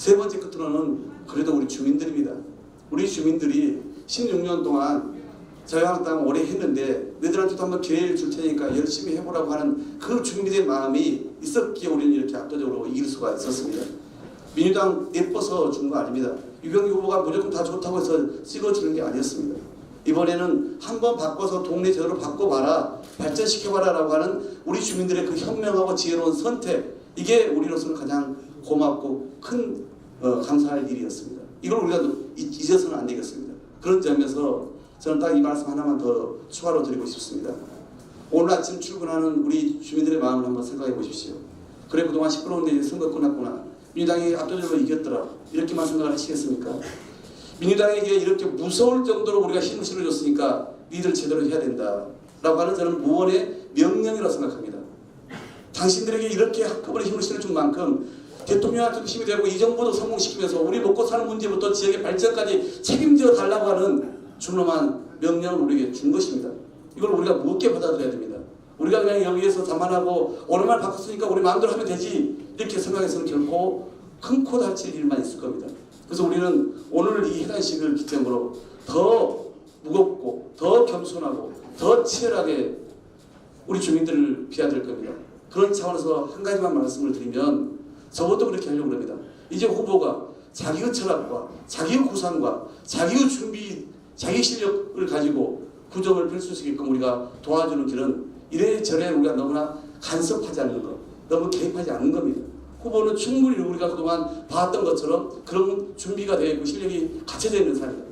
세 번째 끝으로는 그래도 우리 주민들입니다. 우리 주민들이 16년 동안 자유한국당 오래 했는데 너희들한테도 한번 기회를 줄 테니까 열심히 해보라고 하는 그 주민들의 마음이 있었기에 우리는 이렇게 압도적으로 이길 수가 있었습니다. 민주당 예뻐서 준 거 아닙니다. 유병규 후보가 무조건 다 좋다고 해서 찍어주는 게 아니었습니다. 이번에는 한번 바꿔서 동네 제대로 바꿔봐라 발전시켜봐라 라고 하는 우리 주민들의 그 현명하고 지혜로운 선택 이게 우리로서는 가장 고맙고 큰 어, 감사할 일이었습니다. 이걸 우리가 잊- 잊어서는 안 되겠습니다. 그런 점에서 저는 딱 이 말씀 하나만 더 추가로 드리고 싶습니다. 오늘 아침 출근하는 우리 주민들의 마음을 한번 생각해 보십시오. 그래 그동안 시끄러운데 이제 선거 끝났구나. 민주당이 압도적으로 이겼더라. 이렇게만 생각을 하시겠습니까? 민주당에게 이렇게 무서울 정도로 우리가 힘을 실어줬으니까 니들 제대로 해야 된다. 라고 하는 저는 무언의 명령이라고 생각합니다. 당신들에게 이렇게 한꺼번에 힘을 실어준 만큼 대통령한테도 힘이 되고 이 정부도 성공시키면서 우리 먹고 사는 문제부터 지역의 발전까지 책임져 달라고 하는 준엄한 명령을 우리에게 준 것입니다. 이걸 우리가 무겁게 받아들여야 됩니다. 우리가 그냥 여기에서 자만하고 오늘만 바꿨으니까 우리 마음대로 하면 되지 이렇게 생각해서는 결코 큰 코 다칠 일만 있을 겁니다. 그래서 우리는 오늘 이 해단식을 기점으로 더 무겁고 더 겸손하고 더 치열하게 우리 주민들을 비워야 될 겁니다. 그런 차원에서 한 가지만 말씀을 드리면 저것도 그렇게 하려고 합니다. 이제 후보가 자기의 철학과 자기의 구상과 자기의 준비, 자기 실력을 가지고 구정을 펼수 있게끔 우리가 도와주는 길은 이래저래 우리가 너무나 간섭하지 않는 것, 너무 개입하지 않는 겁니다. 후보는 충분히 우리가 그동안 봐왔던 것처럼 그런 준비가 되어 있고 실력이 갖춰져 있는 사람이다.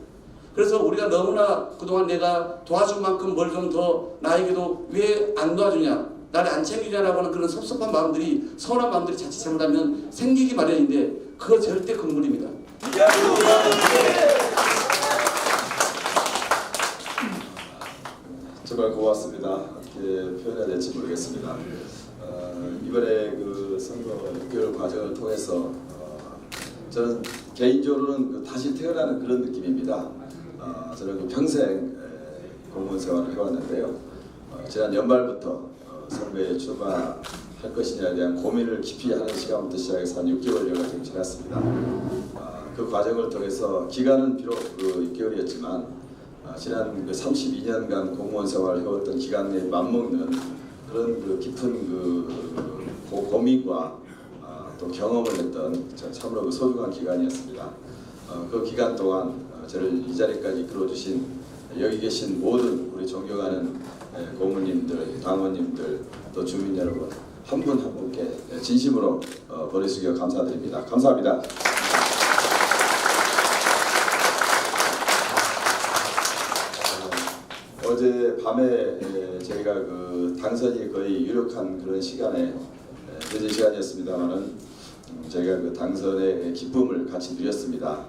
그래서 우리가 너무나 그동안 내가 도와준 만큼 뭘 좀 더 나에게도 왜 안 도와주냐 나를 안 챙기냐라고 하는 그런 섭섭한 마음들이 서운한 마음들이 자칫 잘못하면 생기기 마련인데 그거 절대 금물입니다. 정말 고맙습니다. 어떻게 표현해야 될지 모르겠습니다. 어, 이번에 그 선거 6개월 과정을 통해서 어, 저는 개인적으로는 그 다시 태어나는 그런 느낌입니다. 어, 저는 그 평생 에, 공무원 생활을 해왔는데요. 어, 지난 연말부터 어, 선거에 출마할 것이냐에 대한 고민을 깊이 하는 시간부터 시작해서 한 6개월여가 지금 지났습니다. 어, 그 과정을 통해서 기간은 비록 그 6개월이었지만 아, 지난 그 32년간 공무원 생활을 해왔던 기간에 맞먹는 그런 그 깊은 그 고, 고민과 아, 또 경험을 했던 참- 참으로 그 소중한 기간이었습니다. 어, 그 기간 동안 어, 저를 이 자리까지 이끌어주신 여기 계신 모든 우리 존경하는 예, 고모님들, 당원님들, 또 주민 여러분 한 분한 분께 진심으로 어, 머리 숙여 감사드립니다. 감사합니다. 어제 밤에 에, 저희가 그 당선이 거의 유력한 그런 시간에 에, 늦은 시간이었습니다만은 음, 저희가 그 당선의 기쁨을 같이 누렸습니다.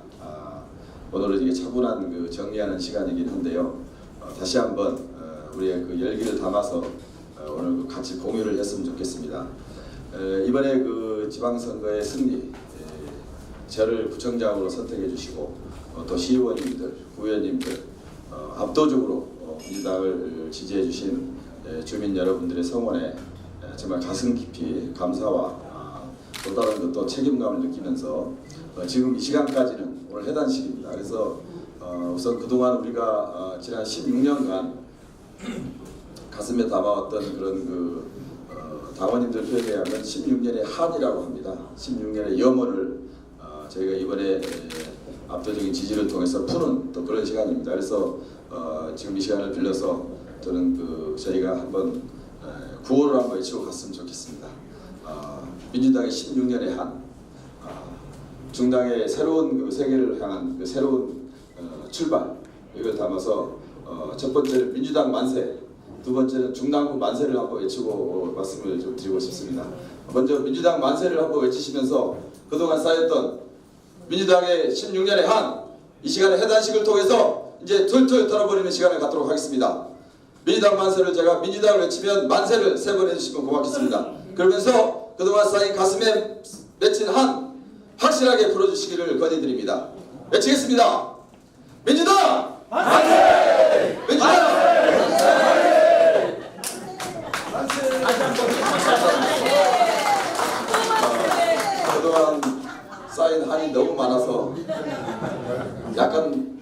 아, 오늘은 이게 차분한 그 정리하는 시간이긴 한데요. 어, 다시 한번 어, 우리의 그 열기를 담아서 어, 오늘 그 같이 공유를 했으면 좋겠습니다. 에, 이번에 그 지방선거의 승리 에, 저를 부청장으로 선택해 주시고 어, 또 시의원님들, 구의원님들 어, 압도적으로 어, 민주당을 지지해 주신 에, 주민 여러분들의 성원에 에, 정말 가슴 깊이 감사와 아, 또 다른 것또 책임감을 느끼면서 어, 지금 이 시간까지는 오늘 해단식입니다. 그래서 어, 우선 그동안 우리가 어, 지난 16년간 가슴에 담아왔던 그런 그 어, 당원님들 표현에 의하면 16년의 한이라고 합니다. 16년의 염원을 어, 저희가 이번에 에, 압도적인 지지를 통해서 푸는 또 그런 시간입니다. 그래서 어, 지금 이 시간을 빌려서 저는 그 저희가 한번 에, 구호를 한번 외치고 갔으면 좋겠습니다. 어, 민주당의 16년의 한, 어, 중당의 새로운 그 세계를 향한 그 새로운 어, 출발 이걸 담아서 어, 첫 번째는 민주당 만세, 두 번째는 중당부 만세를 한번 외치고 어, 말씀을 좀 드리고 싶습니다. 먼저 민주당 만세를 한번 외치시면서 그동안 쌓였던 민주당의 16년의 한 이 시간에 해단식을 통해서 이제 툴툴 털어버리는 시간을 갖도록 하겠습니다. 민주당 만세를 제가 민주당을 외치면 만세를 세 번 해주시면 고맙겠습니다. 그러면서 그동안 쌓인 가슴에 맺힌 한 확실하게 풀어주시기를 건의드립니다. 외치겠습니다. 민주당 만세! 민주당 그동안 쌓인 한이 너무 많아서 약간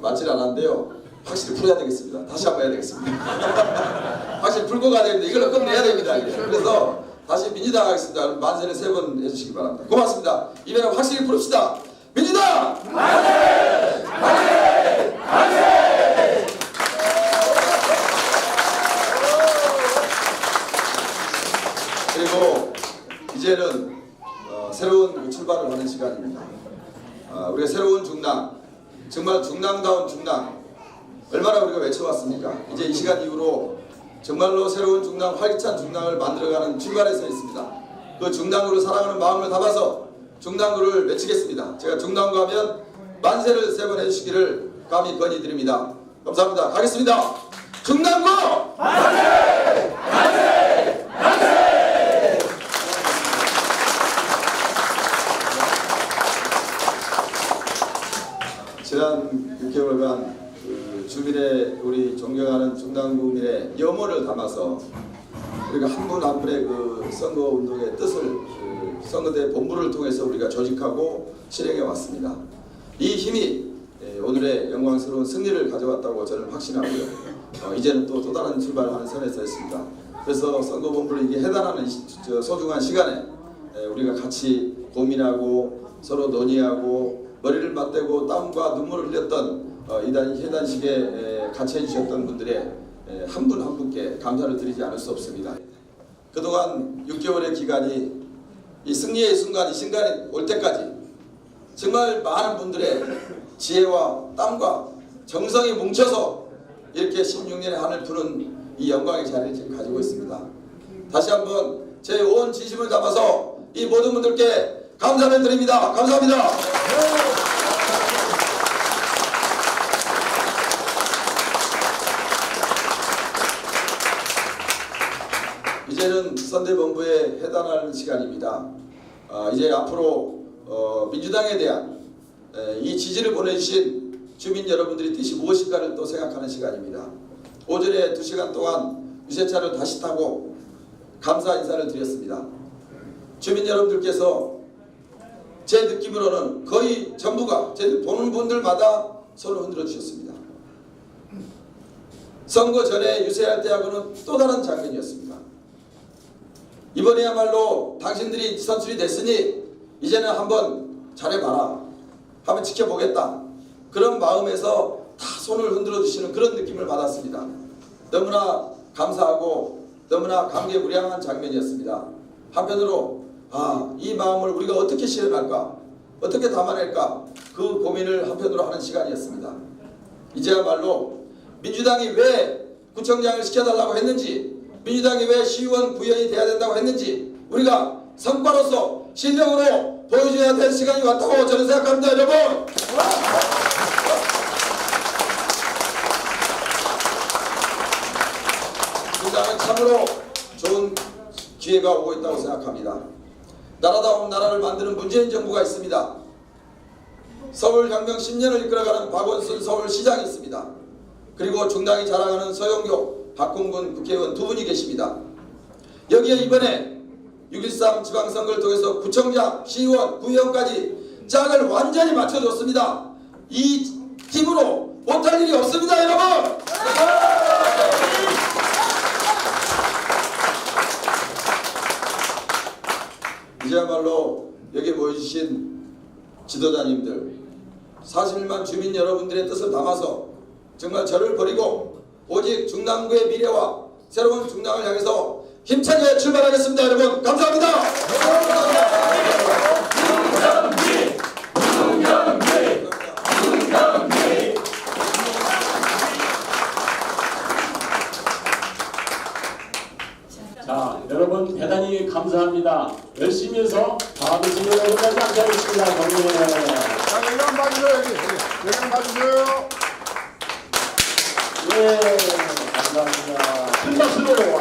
맞질 않았는데요. 확실히 풀어야 되겠습니다. 다시 한번 해야 되겠습니다. 확실히 풀고 가야 되는데 이걸로 끝내야 됩니다. 그래서 다시 민주당 하겠습니다. 만세를 세 번 해주시기 바랍니다. 고맙습니다. 이번에 확실히 풀읍시다. 민주당! 그리고 이제는 어, 새로운 그 출발을 하는 시간입니다. 아, 우리가 새로운 중랑, 정말 중랑다운 중랑, 얼마나 우리가 외쳐왔습니까? 이제 이 시간 이후로 정말로 새로운 중랑, 활기찬 중랑을 만들어가는 출발에 서 있습니다. 그 중랑구를 사랑하는 마음을 담아서 중랑구를 외치겠습니다. 제가 중랑구 하면 만세를 세 번 해주시기를 감히 건의드립니다. 감사합니다. 가겠습니다. 중랑구! 지난 6개월간 그 주민의 우리 존경하는 중당구민의 염원을 담아서 우리가 한 분 한 분의 그 선거 운동의 뜻을 그 선거대 본부를 통해서 우리가 조직하고 실행해 왔습니다. 이 힘이 예, 오늘의 영광스러운 승리를 가져왔다고 저는 확신하고요. 어, 이제는 또 또 다른 출발을 하는 선에 서 있습니다. 그래서 선거본부를 이게 해단하는 소중한 시간에 예, 우리가 같이 고민하고 서로 논의하고 머리를 맞대고 땀과 눈물을 흘렸던 어, 이단 해단식에 에, 같이 해주셨던 분들의 한분한 분께 감사를 드리지 않을 수 없습니다. 그동안 6개월의 기간이 이 승리의 순간 이 순간이 올 때까지 정말 많은 분들의 지혜와 땀과 정성이 뭉쳐서 이렇게 16년의 한을 푸는 이 영광의 자리를 지금 가지고 있습니다. 다시 한번 제 온 진심을 담아서 이 모든 분들께 감사를 드립니다. 감사합니다. 이제는 선대 본부에 해단하는 시간입니다. 아, 이제 앞으로 어, 민주당에 대한 에, 이 지지를 보내주신 주민 여러분들의 뜻이 무엇인가를 또 생각하는 시간입니다. 오전에 두 시간 동안 유세차를 다시 타고 감사 인사를 드렸습니다. 주민 여러분들께서 제 느낌으로는 거의 전부가 제 보는 분들마다 손을 흔들어 주셨습니다. 선거 전에 유세할 때하고는 또 다른 장면이었습니다. 이번에야말로 당신들이 선출이 됐으니 이제는 한번 잘해봐라. 한번 지켜보겠다. 그런 마음에서 다 손을 흔들어 주시는 그런 느낌을 받았습니다. 너무나 감사하고 너무나 감개무량한 장면이었습니다. 한편으로 아, 이 마음을 우리가 어떻게 실현할까? 어떻게 담아낼까? 그 고민을 한편으로 하는 시간이었습니다. 이제야말로 민주당이 왜 구청장을 시켜달라고 했는지 민주당이 왜 시의원 구현이 돼야 된다고 했는지 우리가 성과로서 실력으로 보여줘야 될 시간이 왔다고 저는 생각합니다 여러분. 민주당은 참으로 좋은 기회가 오고 있다고 생각합니다. 나라다운 나라를 만드는 문재인 정부가 있습니다. 서울 혁명 10년을 이끌어가는 박원순 서울시장이 있습니다. 그리고 중당이 자랑하는 서영교, 박홍근 국회의원 두 분이 계십니다. 여기에 이번에 6.13 지방선거를 통해서 구청장, 시의원, 구의원까지 짝을 완전히 맞춰줬습니다. 이 팀으로 못할 일이 없습니다, 여러분! 이제야말로 여기 모여주신 지도자님들, 41만 주민 여러분들의 뜻을 담아서 정말 저를 버리고 오직 중랑구의 미래와 새로운 중랑을 향해서 힘차게 출발하겠습니다 여러분 감사합니다 자, 여러분 대단히 감사합니다. 열심히 해서 다음 주에 여러분까지. 경례. 자, 여기 한번 봐주세요, 여기. 한번 봐주세요. 예, 감사합니다. 큰 박수로.